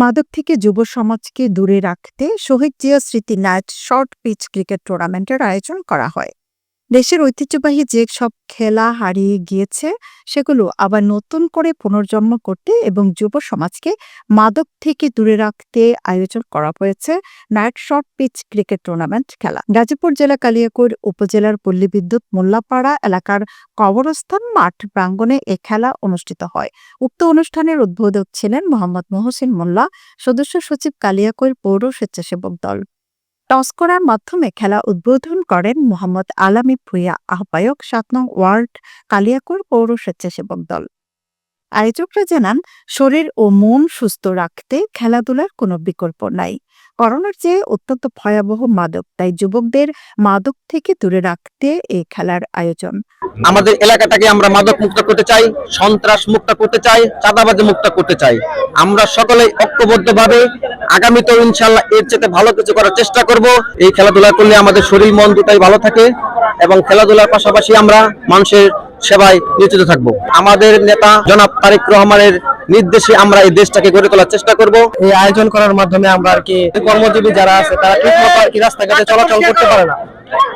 মাদক থেকে যুব সমাজকে দূরে রাখতে শহীদ জিয়া স্মৃতি নাইট শর্ট পিচ ক্রিকেট টুর্নামেন্টের আয়োজন করা হয়। দেশের ঐতিহ্যবাহী যে সব খেলা হারিয়ে গিয়েছে, সেগুলো আবার নতুন করে পুনর্জন্ম করতে এবং যুব সমাজকে মাদক থেকে দূরে রাখতে আয়োজন করা হয়েছে night short pitch cricket tournament খেলা। গাজীপুর জেলা কালিয়াকৈর উপজেলার পল্লী বিদ্যুৎ মোল্লাপাড়া এলাকার কবরস্থান মাঠ প্রাঙ্গণে এ খেলা অনুষ্ঠিত হয়। উক্ত অনুষ্ঠানের উদ্বোধক ছিলেন মোহাম্মদ মহসিন মোল্লা, সদস্য সচিব কালিয়াকৈর পৌর স্বেচ্ছাসেবক দল। টস করার মাধ্যমে খেলা উদ্বোধন করেন মোহাম্মদ আলামি ভুইয়া, আহ্বায়ক সাত নং ওয়ার্ড কালিয়াকৈর পৌর স্বেচ্ছাসেবক দল। আয়োজকরা জানান, শরীর ও মন সুস্থ রাখতে খেলাধুলার কোনো বিকল্প নাই। করোনার চেয়ে অত্যন্ত ভয়াবহ মাদক, তাই যুবকদের মাদক থেকে দূরে রাখতে এই খেলার আয়োজন। আমাদের এলাকাটাকে আমরা মাদক মুক্ত করতে চাই, সন্ত্রাস মুক্ত করতে চাই, চাঁদাবাজি মুক্ত করতে চাই। আমরা সকলে ঐক্যবদ্ধভাবে আগামীতেও ইনশাল্লাহ এর চেয়ে ভালো কিছু করার চেষ্টা করব। এই খেলাধুলা করলে আমাদের শরীর, মন দুটাই ভালো থাকে এবং খেলাধুলার পাশাপাশি আমরা মানুষের সেবায় নিয়োজিত থাকব। আমাদের নেতা জনাব তারেক রহমানের নির্দেশে আমরা এই দেশটাকে গড়ে তোলার চেষ্টা করব। এই আয়োজন করার মাধ্যমে আমরা আর কি কর্মজীবী যারা আছে, তারা ঠিকমতো আর কি রাস্তাঘাটে চলাচল করতে পারে না।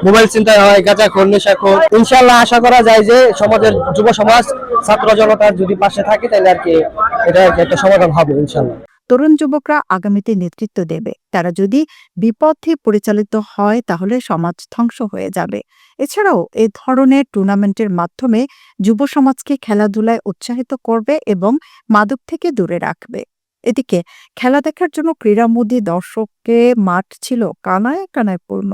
মোবাইল চিন্তায় হয়, গাঁজাখোর, নেশাখোর। ইনশাল্লাহ আশা করা যায় যে সমাজের, যুব সমাজ, ছাত্র জনতার যদি পাশে থাকে, তাহলে আর কি এটা একটা সমাধান হবে ইনশাল্লাহ তরুণ যুবকরা আগামীতে নেতৃত্ব দেবে। তারা যদি বিপথে পরিচালিত হয়, তাহলে সমাজ ধ্বংস হয়ে যাবে। এছাড়াও এ ধরনের টুর্নামেন্টের মাধ্যমে যুব সমাজকে খেলাধুলায় উৎসাহিত করবে এবং মাদক থেকে দূরে রাখবে। এদিকে খেলা দেখার জন্য ক্রীড়ামোদী দর্শককে মাঠ ছিল কানায় কানায় পূর্ণ।